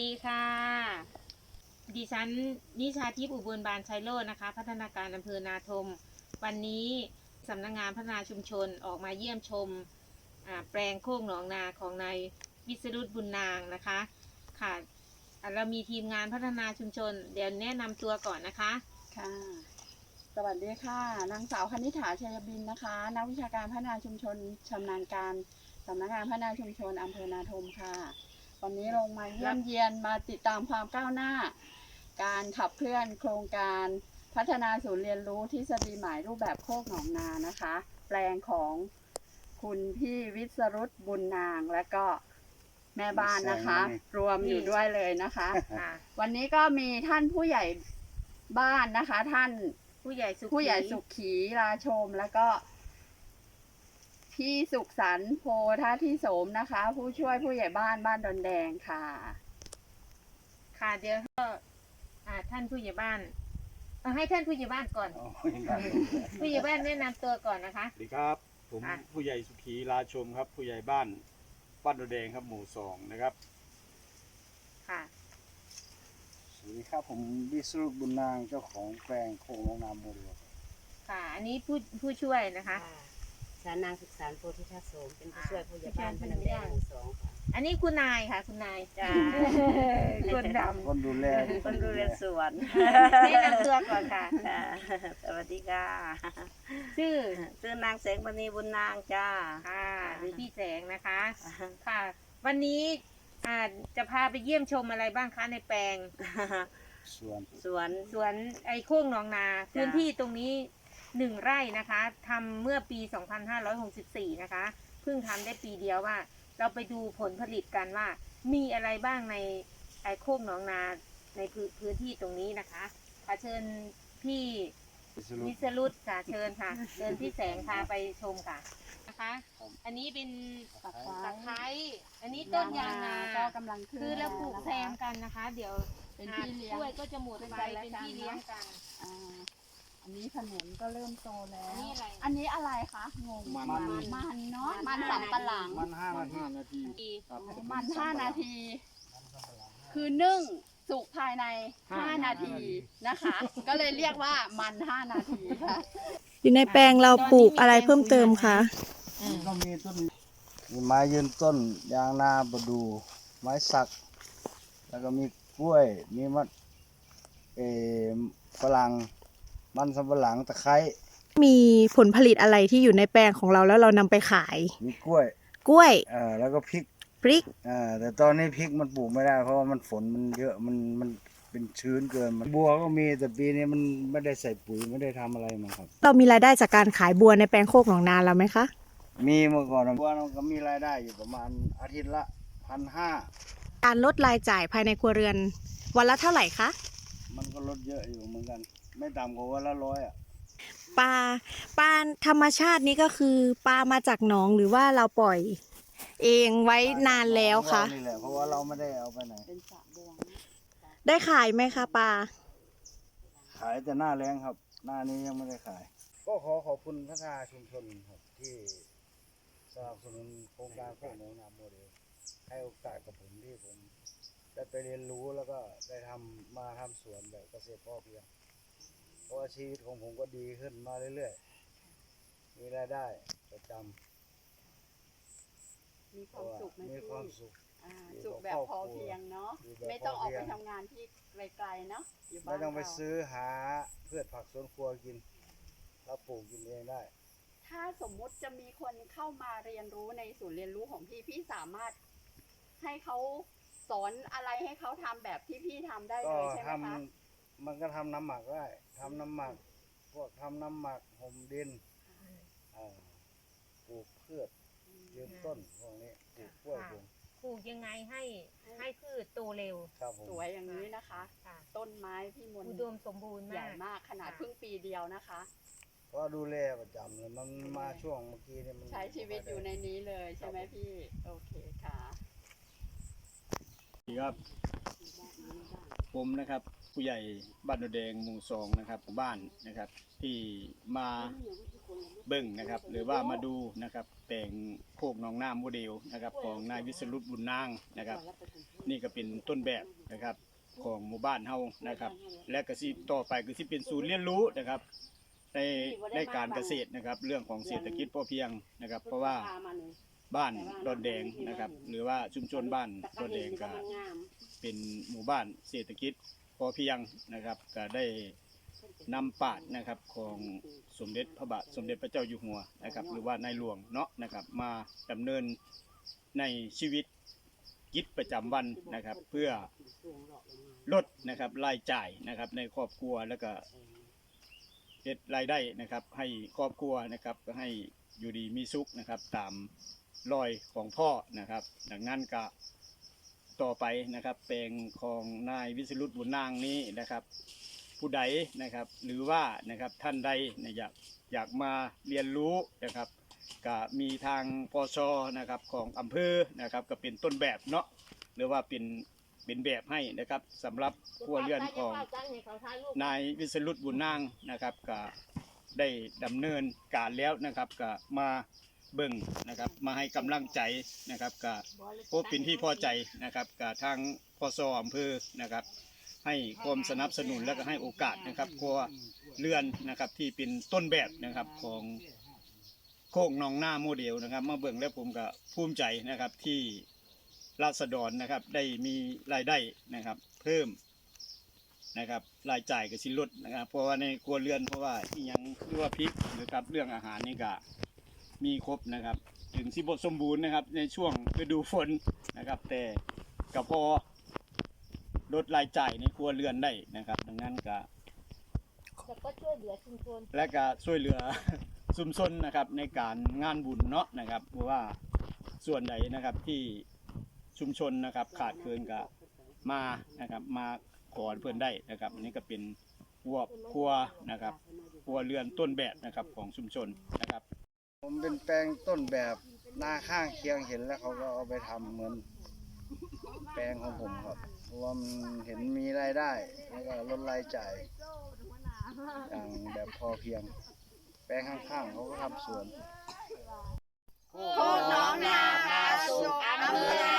ดีค่ะ ดิฉันนิชาทิพย์อุบลบานชัยโลดนะคะ พัฒนาการอำเภอนาทม วันนี้สำนักงานพัฒนาชุมชนออกมาเยี่ยมชมแปลงโคกหนองนาของนายวิสรุตบุญนางนะคะค่ะเรามีทีมงานพัฒนาชุมชน เดี๋ยวแนะนำตัวก่อนนะคะค่ะสวัสดีค่ะ นางสาวคณิษฐาชัยบินนะคะ นักวิชาการพัฒนาชุมชนชำนาญการสำนักงานพัฒนาชุมชนอำเภอนาทมค่ะ วันนี้ลงมาเยี่ยมเยียนมาติดตามความก้าวหน้า การขับเคลื่อนโครงการพัฒนาศูนย์เรียนรู้ทฤษฎีใหม่รูปแบบโคกหนองนานะคะ แปลงของคุณพี่วิสรุตบุญนางและก็แม่บ้านนะคะ รวมอยู่ด้วยเลยนะคะ ค่ะ วันนี้ก็มีท่านผู้ใหญ่บ้านนะคะ ท่านผู้ใหญ่สุขีผู้ใหญ่สุขีราชม แล้วก็ พี่สุขสันต์โพธาที่โสมนะคะ ผู้ช่วยผู้ใหญ่บ้านบ้านดอนแดงค่ะ ค่ะเดี๋ยวก็อ่าท่านผู้ใหญ่บ้านเอาให้ท่านผู้ใหญ่บ้านก่อน อ๋อยังไงผู้ใหญ่บ้านแนะนำตัวก่อนนะคะ สวัสดีครับ ผมอะ ผู้ใหญ่สุขีราชมครับ ผู้ใหญ่บ้านบ้านโดแดงครับหมู่สองนะครับ ค่ะ สวัสดีครับผมวิสรุตบุญนางเจ้าของแปลงโคงน้องนามโมเดลค่ะ อันนี้ผู้ผู้ช่วยนะคะ สารนางศึกษาโพธิทัศโสมเป็นผู้ช่วยผู้ใหญ่บ้านผู้พช่วยนังแดงหมู่สองค่ะอันนี้คุณนายค่ะ คุณนายจ้าคนดคนดูแลคนดูแลสวนำแนะนำตัวก่อนค่ะค่ะสวัสดีค่ะชื่อชื่อนางแสงมณีบุญนางจ้าค่ะหรือพี่แสงนะคะ ค่ะ วันนี้อ่าจะพาไปเยี่ยมชมอะไรบ้างคะในแปลงส่วนสวนสวนไอ้โค้งหนองนา พื้นที่ตรงนี้ หนึ่งไร่นะคะทำเมื่อปี 2564 นะคะเพิ่งทำได้ปีเดียวว่า เราไปดูผลผลิตกันว่า มีอะไรบ้างในไอ้โค้งหนองนาในพื้นพื้นที่ตรงนี้นะคะขอเชิญพี่วิสรุตวิสรุตค่ะเชิญค่ะเชิญพี่แสงพาไปชมค่ะนะคะ อันนี้เป็นตะไคร้ตะไคร้อันนี้ต้นยางนาก็กำลังขึ้นคือเราปลูกนะคะแซมกันนะคะ เดี๋ยวเป็นพี่เลี้ยงกล้วยก็จะหมดไปซึ่งกันและเป็นกันพี่เลี้ยงกัน อ่าอันนี้ขนุนก็เริ่มโตแล้วอันนี้อะไร อันนี้อะไรคะ งง มันมันเนาะ มันสำปะหลัง มันห้านาทีนาทีดีครับมันห้านาที คือนึ่งสุกภายในห้านาทีนะคะ ก็เลยเรียกว่ามันห้านาทีค่ะ อยู่ในแปลงเราปลูกอะไรเพิ่มเติมคะ ก็มีต้นมีไม้ยืนต้นยางนาประดู ไม้สัก แล้วก็มีกล้วย มีมะเออฝรั่ง มันสำปะหลังตะไคร้มีผลผลิตอะไรที่อยู่ในแปลงของเราแล้วเรานำไปขาย มีกล้วยกล้วยเอ่อแล้วก็พริกพริก เอ่อแต่ตอนนี้พริกมันปลูกไม่ได้เพราะว่ามันฝนมันเยอะมันมันเป็นชื้นเกินมันบัวก็มีแต่ปีนี้มันไม่ได้ใส่ปุ๋ยไม่ได้ทำอะไรมันครับ เรามีรายได้จากการขายบัวในแปลงโคกหนองนาเราไหมคะ มีเมื่อก่อนบัวมันก็มีรายได้อยู่ประมาณอาทิตย์ละพันห้าการลดรายจ่ายภายในครัวเรือน วันละเท่าไหร่คะ มันก็ลดเยอะอยู่เหมือนกัน ไม่ต่ำกว่าวันละร้อยอะปลาปลาธรรมชาตินี้ก็คือปลามาจากหนองหรือว่าเราปล่อย เองไว้นานแล้วคะ นี่แหละเพราะว่าเราไม่ได้เอาไปไหนเป็นสระบวงได้ขายไหมคะปลาขายแต่หน้าแรงครับ หน้านี้ยังไม่ได้ขาย ก็ขอขอบคุณพัฒนาชุมชนครับที่สนับสนุนโครงการโคกหนองนาโมเดลให้โอกาสกับผมที่ผมได้ไปเรียนรู้แล้วก็ได้ทำมาทำสวนแบบเกษตรพ่อเพียง เพราะว่าชีวิตของผมก็ดีขึ้นมาเรื่อยๆ มีรายได้ประจมีำความสุขไหมมีพี่ความสุข อ่าสุขแบบพอเพียงเนาะอยู่แบบไม่ต้องออกพอเพีไปยง ทำงานที่ไกลๆเนาะอยู่บ้านไม่ต้องไปเราซื้อหาพืชผักสวนครัวกินเราปลูกกินเองได้ ถ้าสมมุติจะมีคนเข้ามาเรียนรู้ในศูนย์เรียนรู้ของพี่พี่สามารถให้เขาสอนอะไรให้เขาทำแบบที่พี่ทำได้ก็เลยใช่ไหทมคะำ มันก็ทำน้ำหมักได้ทำน้ำหมัก พวกทำน้ำหมักห่มดินอ่าปลูกพืชยืนต้นพวกนี้ปลูกกล้วยปลูกปลูกยังไงให้ให้พืชโตเร็วครับผมสวยอย่างนี้นะคะ ค่ะต้นไม้พี่มนอุดมสมบูรณ์ใหญ่มากมากขนาดค่ะเพิ่งปีเดียวนะคะ ก็ดูแลประจำเลยมันมาช่วงเมื่อกี้เนี่ยมัน ใช้ชีวิตอยู่ในนี้เลยใช่ไหมพี่ โอเคค่ะ ครับผมนะครับ ผู้ใหญ่บ้านโนแดงหมู่สองนะครับหมู่บ้านนะครับ ที่มาเบิ่งนะครับ หรือว่ามาดูนะครับแปลงโคกหนองน้ำโมเดลนะครับ ของนายวิศรุตบุญนางนะครับ นี่ก็เป็นต้นแบบนะครับของหมู่บ้านเฮานะครับ และก็สิต่อไปก็สิเป็นศูนย์เรียนรู้นะครับ ในในการเกษตรนะครับ เรื่องของเศรษฐกิจพอเพียงนะครับ เพราะว่าบ้านดอนแดงนะครับ หรือว่าชุมชนบ้านดอนแดงก็เป็นหมู่บ้านเศรษฐกิจ พอเพียงนะครับก็ได้นำปาดนะครับของสมเด็จพระบาทสมเด็จพระเจ้าอยู่หัวนะครับหรือว่าในหลวงเนาะนะครับมาดำเนินในชีวิตกิจประจำวันนะครับ เพื่อลดนะครับรายจ่ายนะครับในครอบครัวแล้วก็เฮ็ดรายได้นะครับให้ครอบครัวนะครับก็ให้อยู่ดีมีสุขนะครับตามรอยของพ่อนะครับ ดังนั้นก็ ต่อไปนะครับแปลงของนายวิสรุตบุญนางนี้นะครับ ผู้ใดนะครับหรือว่านะครับท่านใดนะอยากอยากมาเรียนรู้นะครับก็มีทางปชนะครับของอำเภอนะครับก็เป็นต้นแบบเนาะหรือว่าเป็นเป็นแบบให้นะครับสำหรับครัวเรือนของนายวิสรุตบุญนางนะครับก็ได้ดำเนินการแล้วนะครับก็มา เบิ่งนะครับ มาให้กำลังใจนะครับก็พบเป็นที่พอใจนะครับกับทางพสอำเภอนะครับ ให้ความสนับสนุนและก็ให้โอกาสนะครับครัวเรือนนะครับที่เป็นต้นแบบนะครับของโคกหนองหน้าโมเดลนะครับมาเบิ่งแล้วผมก็ภูมิใจนะครับที่ราษฎรนะครับได้มีรายได้นะครับ เพิ่มนะครับรายจ่ายก็สิลดนะครับ เพราะว่าในครัวเรือนเพราะว่าอหยังคือว่าพริกนะครับเรื่องอาหารนี่ก็ มีครบนะครับ ถึงสิบทสมบูรณ์นะครับ ในช่วงฤดูฝนนะครับ แต่ก็พอลดรายจ่ายในครัวเรือนได้นะครับ ดังนั้นก็แล้วก็ช่วยเหลือชุมชนและก็ช่วยเหลือชุมชนนะครับในการงานบุญเนาะนะครับเพราะว่าส่วนใดนะครับที่ชุมชนนะครับ ขาดเกินก็มานะครับ มาขอเพื่อนได้นะครับอันนี้ก็เป็นครัวครัวนะครับครัวเรือนต้นแบบนะครับของชุมชนนะครับ ผมเป็นแปลงต้นแบบหน้าข้างเคียงเห็นแล้วเขาก็เอาไปทำเหมือน แปลงของผมครับรวมเห็นมีรายได้แล้วก็ลดรายจ่ายอย่างแบบพอเพียง แปลงข้างๆเขาก็ทำสวน โคกหนองนาพาสุอำเภอ